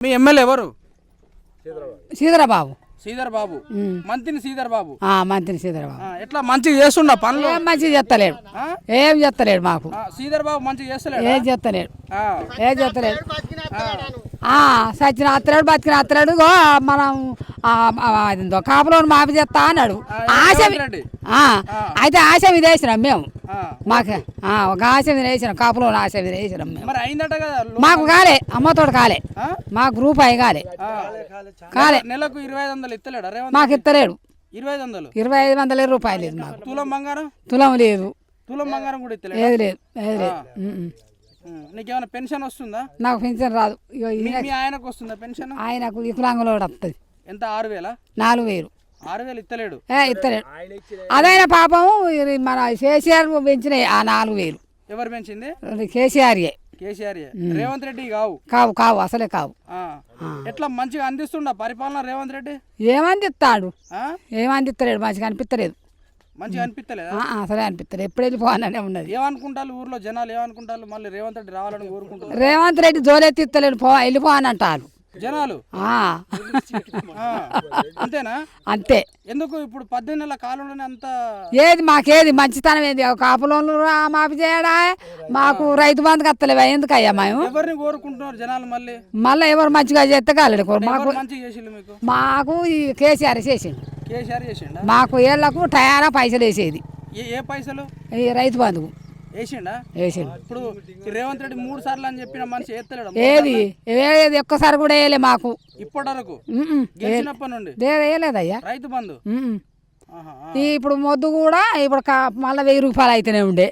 మీ MLA ఎవరు? సీదరబాబు శ్రీధర్ బాబు మంత్రిని శ్రీధర్ బాబు ఆ, మంత్రి సీదరబాబు ఆ, ఎట్లా? మంచిగా చేస్తుండ పనులు? ఏం మంచిగా చెత్తలేడు ఆ? ఏం చెత్తలేడు మాకు. శ్రీధర్ బాబు మంచిగా చేస్తలేడు? ఏం చెత్తలేడు ఏం చెత్తలేడు ఆ, సచిన అత్తలేడు బతికిన అత్తలేడు. మనం కాపులోని మాపి చేస్తా అన్నాడు. ఆశ అయితే ఆశ మీద వేసినాం మేము. మాకు ఒక ఆశ మీద వేసినాం కాపులోని ఆశ మీద వేసినాం మేము మాకు కాలే అమ్మతోడు కాలే? మాకు రూపాయి కాలే. కాలే. నెలకు ఇరవై ఐదు వందలు ఇస్తలేడా? మాకు ఇత్తలేడు ఇరవై ఐదు వందలు? ఇరవై ఐదు వందల రూపాయలు లేదు మాకు. తులం బంగారం? తులం లేదు. తులం బంగారం కూడా ఇస్తలేడు? ఏది లేదు లేదు ఉమ్మ్. నీకేమైనా పెన్షన్ వస్తుందా? నాకు పెన్షన్ రాదు. ఆయనకు వస్తుందా పెన్షన్? ఆయనకు వికలాంగులో వస్తుంది ఎంత? ఆరు వేల? నాలుగు వేలు. ఆరు వేలు ఇస్తలేడు ఇస్తలేడు అదైనా పాపం మన కేసీఆర్ పెంచినాయి ఆ నాలుగు వేలు. ఎవరు పెంచింది? అది కేసీఆర్ఏ కేసీఆర్ రేవంత్ రెడ్డి కావు. కావు కావు అసలే కావు. ఎట్లా మంచిగా అందిస్తుండ పరిపాలన రేవంత్ రెడ్డి? ఏమందిస్తాడు? ఏమందిస్తలేడు మంచిగా అనిపిస్తలేదు మంచిగా అనిపిస్తలేదా అసలే అనిపిస్తలేదు ఎప్పుడు వెళ్ళిపోవాలనే ఉన్నది. ఏమనుకుంటారు ఊర్లో జనాలు? ఏమనుకుంటారు? మళ్ళీ రేవంత్ రెడ్డి రావాలని కోరుకుంటున్నారు. రేవంత్ రెడ్డి జోలెత్తిస్తలేడు పో వెళ్ళిపో అని అంటారు. జనాలు. అంతేనా? అంతే. ఎందుకు ఇప్పుడు పద్దెనిమిది నెలల కాలంలోనే అంత ఏది మాకేది? మంచితనం ఏంది? కాపులోన్లు మాపి చేయడా? మాకు రైతు బంధు కత్తలేవా ఎందుకయ్యా మేము? ఎవరిని కోరుకుంటున్నారు జనాలు మళ్ళీ? మళ్ళీ ఎవరు మంచిగా చేస్తే కాలేదు మాకు మీకు? ఈ కేసీఆర్ చేసిండు. కేసీఆర్ చేసిండా? మాకు ఏళ్ళకు టయానా పైసలు వేసేది. ఏ ఏ పైసలు? ఈ రైతు బంధువు వేసిండా? వేసిండు. ఇప్పుడు రేవంత్ రెడ్డి మూడు సార్లు అని చెప్పిన మనిషి ఎత్తలేడు? ఏది? ఏది? ఒక్కసారి కూడా వేయలే మాకు. ఇప్పటి వరకు. గెలిచినప్పటి నుండి? వేయలేదయ్యా. రైతు బంధు? ఇప్పుడు మొద్దు కూడా ఇప్పుడు మళ్ళీ వెయ్యి రూపాయలు అయితేనే ఉండే.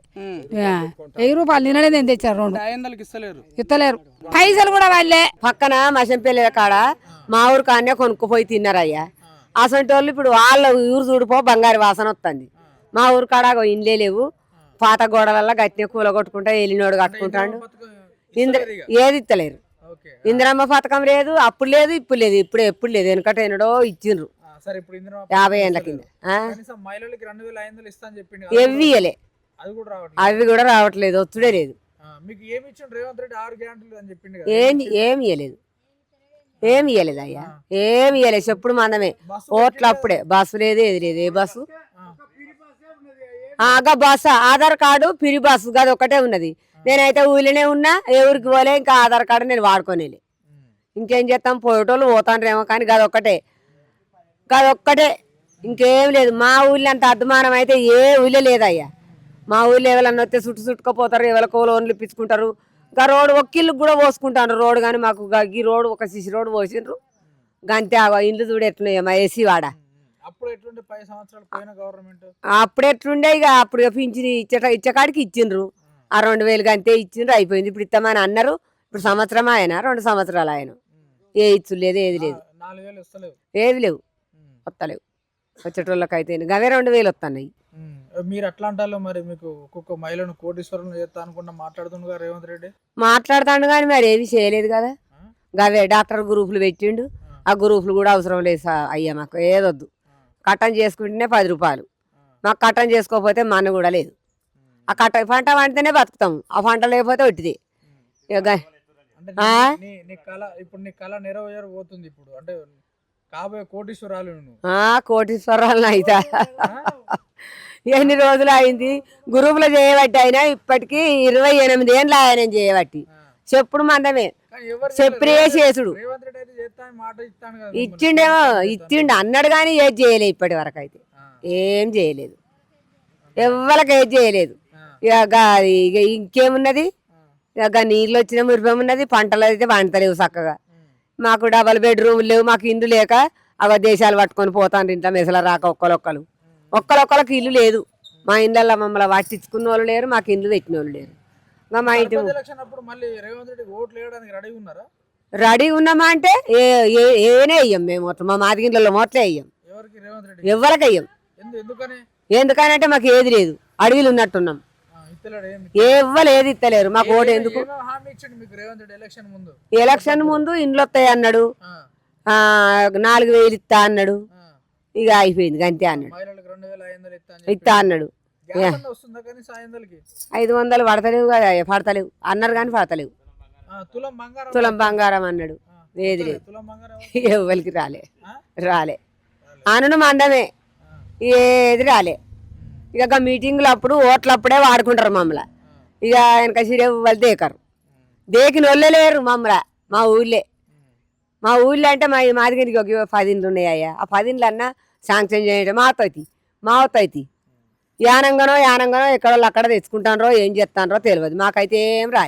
వెయ్యి రూపాయలు నిన్ననే నేను తెచ్చారు రెండు. ఇస్తలేరు. ఇత్తలేరు పైసలు కూడా వాళ్ళే పక్కన మసంపల్లి కాడ మా ఊరు కాడనే కొనుక్కుపోయి తిన్నారయ్యా. అసంటి వాళ్ళు ఇప్పుడు వాళ్ళ ఊరు చూడిపో బంగారు వాసన వస్తుంది. మా ఊరు కాడ ఇండ్లే లేవు. పాత గోడలల్లో గట్టిన కూల కొట్టుకుంటా వెళ్ళినోడు కట్టుకుంటాడు. ఇంద్ర ఏది ఇత్తలేరు ఓకే. ఇందిరమ్మ పథకం లేదు అప్పుడు లేదు ఇప్పుడు లేదు ఇప్పుడు ఎప్పుడు లేదు. వెనకట ఎన్నడో ఇచ్చిండ్రు. యాభై ఏళ్ళ కింద. ఎవ్వి ఇయ్యలే. అవి కూడా రావట్లేదు వచ్చుడే లేదు. ఏమి ఏమి ఇయ్యలేదు. ఏమి ఇయ్యలేదు అయ్యా. ఏమి ఇయ్యలేదు. చెప్పుడు మందమే. ఓట్లు అప్పుడే. బస్సు లేదు ఏది లేదు. ఏ బస్సు ఆగా బస్సు ఆధార్ కార్డు పిరి బస్సు కాదు ఒకటే ఉన్నది. నేనైతే ఊళ్ళోనే ఉన్నా ఏ ఊరికి పోలే ఇంకా ఆధార్ కార్డు నేను వాడుకోనేలే. ఇంకేం చేస్తాం పోయేటోళ్ళు పోతాండ్రేమో కానీ గది ఒక్కటే. గది ఒక్కటే. ఇంకేం లేదు మా ఊళ్ళో అంత అద్మానం అయితే ఏ ఊళ్ళో లేదయ్యా. మా ఊళ్ళో ఎవరన్నా వస్తే చుట్టు చుట్టుకపోతారు ఎవరికో లోన్లు ఇప్పించుకుంటారు. ఇంకా రోడ్డు ఒక్కిళ్ళు కూడా పోసుకుంటాను రోడ్డు కానీ మాకు గగ్గి ఈ రోడ్డు ఒక సిసి రోడ్డు పోసిండ్రు. గంతే ఆ ఇండ్లు చూడు మా ఏసీ వాడ. అప్పుడు ఎట్లుండే పది సంవత్సరాలు పోయిన గవర్నమెంట్. అప్పుడు ఎట్లుండే ఇక అప్పుడు పింఛని ఇచ్చట ఇచ్చకాడికి ఇచ్చిండ్రు. ఆ రెండు వేలు అంతే ఇచ్చిండ్రు అయిపోయింది. ఇప్పుడు ఇస్తామని అన్నారు. ఇప్పుడు సంవత్సరం ఆయన? రెండు సంవత్సరాలు ఆయన. ఏ ఇచ్చు లేదు ఏది లేదు. ఏవి లేవు. వస్తలేవు వచ్చేటోళ్ళకైతే గవే రెండు వేలు వస్తున్నాయి మీరు అంటారు మరి మీకు ఒక్కొక్క మహిళను కోటీశ్వరం చేస్తా అనుకుంటా మాట్లాడుతుండగా రేవంత్ రెడ్డి. మాట్లాడుతాడు కానీ మరి ఏవి చేయలేదు కదా. గవే డాక్టర్ గ్రూపులు పెట్టిండు. ఆ. గ్రూపులు కూడా అవసరం లేదు అయ్యా మాకు. ఏదొద్దు. కట్టం చేసుకుంటేనే పది రూపాయలు. మాకు కట్టం చేసుకోకపోతే మన కూడా లేదు. ఆ కట్ట పంట పండితేనే బతుకుతాం. ఆ పంట లేకపోతే ఒట్టిది. కోటీశ్వరాలు అయితే. ఎన్ని రోజులు అయింది? గ్రూపులో చేయబట్టి అయినా ఇప్పటికీ ఇరవై ఎనిమిది ఏళ్ళు ఆయన చేయబట్టి. చెప్పుడు మందమే. చేసుడు ఇచ్చిండేమో ఇచ్చిండు అన్నాడు కానీ ఏది చేయలేదు ఇప్పటి వరకు అయితే. ఏం చేయలేదు. ఎవ్వరికి ఏది చేయలేదు. ఇక ఇక ఇంకేమున్నది? ఇక నీళ్ళు వచ్చిన మురిపం ఉన్నది పంటలు అయితే పంటలేవు చక్కగా. మాకు డబల్ బెడ్రూమ్ లేవు మాకు ఇండ్లు లేక అవ దేశాలు పట్టుకొని పోతాండ్రు ఇంట్లో మెసల రాక ఒక్కరొక్కరు ఒక్కరొక్కరికి ఇల్లు లేదు. మా ఇండ్లలో మమ్మల్ని పట్టించుకున్న వాళ్ళు లేరు మాకు ఇండ్లు పెట్టిన వాళ్ళు లేరు. మా ఇంటి ఎలక్షన్ అప్పుడు మళ్ళీ రేవంత్ రెడ్డి ఓట్లు వేయడానికి రెడీ ఉన్నారా? రెడీ ఉన్నామా అంటే ఏనే వెయ్యం మేము మొత్తం. మా మాదిగిండ్లలో మొత్తం వెయ్యం ఎవరికి రేవంత్ రెడ్డి? ఎవరికి వెయ్యం ఎందు ఎందుకని? ఎందుకనంటే మాకు ఏది లేదు. అడవిలు ఉన్నట్టున్నాం. ఏది ఇస్తలేరు మాకు ఓటు ఎందుకు? ఎలక్షన్ ముందు. ఇండ్లు వస్తాయి అన్నాడు. నాలుగు వేలు ఇస్తా అన్నాడు. ఇక అయిపోయింది అంతే అన్నాడు. ఇస్తా అన్నాడు. అన్న ఐదు వందలు పడతలేవు కదా పడతలేవు. అన్నారు కానీ పడతలేవు. తులం బంగారం అన్నాడు. ఏది లేదు? ఎవరికి రాలే? రాలే. ఆనను మందమే. ఏది రాలే. ఇక మీటింగులు అప్పుడు ఓట్లు అప్పుడే వాడుకుంటారు మమ్మల్ని. ఇక వెనక వాళ్ళు దేకరు. దేకిన వాళ్ళే లేరు మమ్మల్ని. మా ఊళ్ళే. మా ఊళ్ళో అంటే మా మా దగ్గరికి ఒక పదిండ్లు ఉన్నాయ్యా ఆ పదిండ్లు అన్నా శాంక్షన్ చేయడం మా అవుతాయి మా అవుతాయి యానంగానో యానంగానో ఎక్కడో అక్కడ తెచ్చుకుంటానరో ఏం చేస్తానరో తెలియదు. మాకైతే ఏం రాలే.